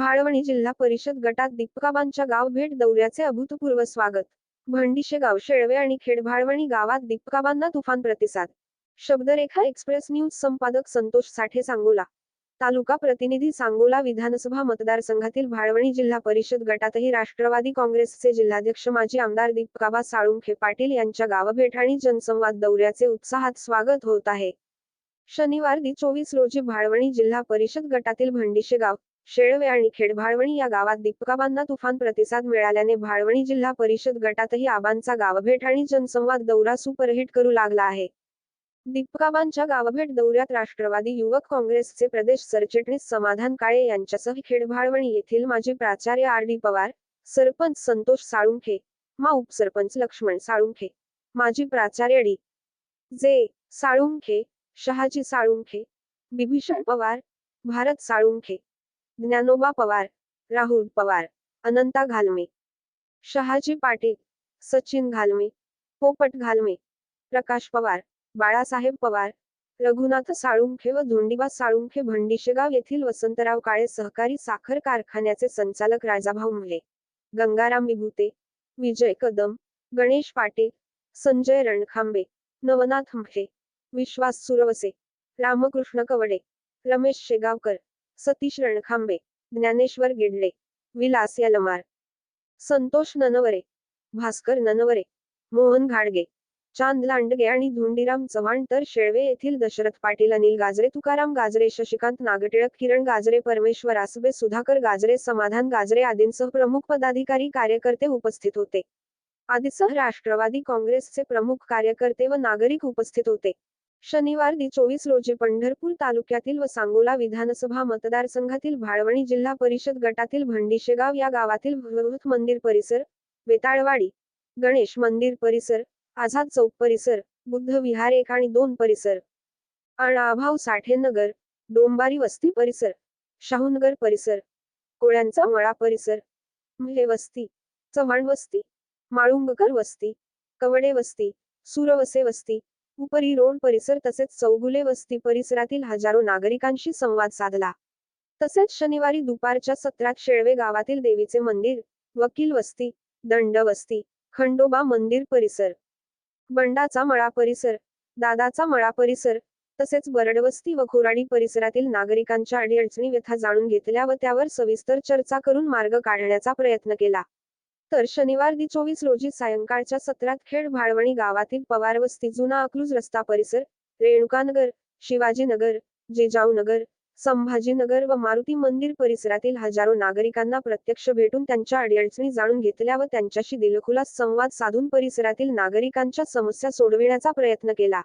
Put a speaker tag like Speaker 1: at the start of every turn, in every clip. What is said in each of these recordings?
Speaker 1: भाळवणी जिल्हा परिषद गटात दीपकाबांच्या गाव भेट दौऱ्याचे अभूतपूर्व स्वागत. भंडिशेगाव शेळवे आणि खेड भाळवणी गावात दीपकाबांना तुफान प्रतिसाद. शब्दरेखा एक्सप्रेस न्यूज संपादक संतोष साठे सांगोला. तालुका प्रतिनिधी सांगोला विधानसभा मतदारसंघातील भाळवणी जिल्हा परिषद गटातही राष्ट्रवादी काँग्रेसचे जिल्हाध्यक्ष माजी आमदार दीपकाबा साळुंखे पाटील यांच्या गावभेट आणि जनसंवाद दौऱ्याचे उत्साहात स्वागत होत आहे. शनिवार दि चोवीस रोजी भाळवणी जिल्हा परिषद गटातील भंडिशेगाव शेळवे आणि खेडभाळवणी या गावात दीपकाबांना तुफान प्रतिसाद मिळाल्याने भाळवणी जिल्हा परिषद गटातही आबांचा गावभेट आणि जनसंवाद दौरा सुपरहिट करू लागला आहे. दीपकाबांच्या गावभेट दौऱ्यात राष्ट्रवादी युवक काँग्रेसचे प्रदेश सरचिटणीस समाधान काळे यांच्यासह खेडभाळवणी येथील माजी प्राचार्य आर डी पवार सरपंच संतोष साळुंखे मा उपसरपंच लक्ष्मण साळुंखे माजी प्राचार्य डी. जे. साळुंखे शहाजी साळुंखे बिभीषण पवार भारत साळुंखे ज्ञानोबा पवार राहुल पवार अनंता घालमे शहाजी पाटील सचिन घालमे पोपट घालमे प्रकाश पवार बाळासाहेब पवार रघुनाथ साळुंखे व धोंडीबा साळुंखे भंडिशेगाव येथील वसंतराव काळे सहकारी साखर कारखान्याचे संचालक राजाभाऊ मुले गंगाराम विभूते विजय कदम गणेश पाटील संजय रणखांबे नवनाथ म्हणे विश्वास सुरवसे रामकृष्ण कवडे रमेश शेगावकर सतीश रणखांबे ज्ञानेश्वर गिडले विलास यलमार संतोष ननवरे भास्कर ननवरे मोहन घाडगे चांद लांडगे आणि धुंडीराम चव्हाण तर शेळवे येथील दशरथ पाटील अनिल गाजरे तुकाराम गाजरे शशिकांत नागटिळक किरण गाजरे परमेश्वर आसबे सुधाकर गाजरे समाधान गाजरे आदींसह प्रमुख पदाधिकारी कार्यकर्ते उपस्थित होते. आदीसह राष्ट्रवादी काँग्रेसचे प्रमुख कार्यकर्ते व नागरिक उपस्थित होते. शनिवार दि चोवीस रोजी पंढरपूर तालुक्यातील व सांगोला विधानसभा मतदारसंघातील भाळवणी जिल्हा परिषद गटातील भंडीशेगाव या गावातील भगवत मंदिर परिसर वेताळवाडी गणेश मंदिर परिसर आझाद चौक परिसर बुद्ध विहार एक आणि दोन परिसर अणाभाव साठेनगर डोंबारी वस्ती परिसर शाहूनगर परिसर कोळ्यांचा मळा परिसर महे वस्ती चव्हाण वस्ती माळुंगकर वस्ती कवडे वस्ती सुरवसे वस्ती उपरी रोड परिसर तसेच चौगुले वस्ती परिसरातील हजारो नागरिकांशी संवाद साधला. तसेच शनिवारी दुपारच्या सत्रात शेळवे गावातील देवीचे मंदिर वकील वस्ती दंड वस्ती खंडोबा मंदिर परिसर बंडाचा मळा परिसर दादाचा मळा परिसर तसेच बरडवस्ती व खोराडी परिसरातील नागरिकांच्या अडीअडचणी व्यथा जाणून घेतल्या व त्यावर सविस्तर चर्चा करून मार्ग काढण्याचा प्रयत्न केला. तर शनिवार दि चोवीस रोजी सायंकाळच्या सत्रात खेड भाळवणी गावातील पवारवस्ती जुना अकलूज रस्ता परिसर रेणुकानगर शिवाजीनगर जेजाऊनगर संभाजीनगर व मारुती मंदिर परिसरातील हजारो नागरिकांना प्रत्यक्ष भेटून त्यांच्या अडीअडचणी जाणून घेतल्या व त्यांच्याशी दिलखुलास संवाद साधून परिसरातील नागरिकांच्या समस्या सोडविण्याचा प्रयत्न केला.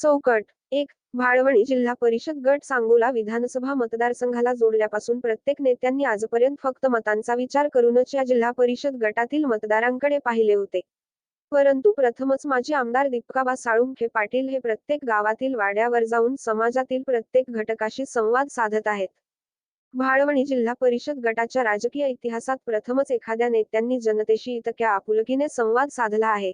Speaker 1: चौकट एक भाळवणी जिल्हा परिषद गट सांगोला विधानसभा मतदारसंघाला जोडल्यापासून प्रत्येक नेत्यांनी आजपर्यंत फक्त मतांचा विचार करूनच या जिल्हा परिषद गटातील मतदारांकडे पाहिले होते. परंतु प्रथमच माजी आमदार दीपकाबा साळुंखे पाटील हे प्रत्येक गावातील वाड्यावर जाऊन समाजातील प्रत्येक घटकाशी संवाद साधत आहेत. भाळवणी जिल्हा परिषद गटाच्या राजकीय इतिहासात प्रथमच एखाद्या नेत्यांनी जनतेशी इतक्या आपुलकीने संवाद साधला आहे.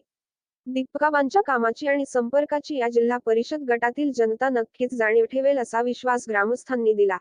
Speaker 1: दीपकाबांच्या कामाची आणि संपर्काची या जिल्हा परिषद गटातील जनता नक्कीच जाणीव ठेवेल असा विश्वास ग्रामस्थांनी दिला.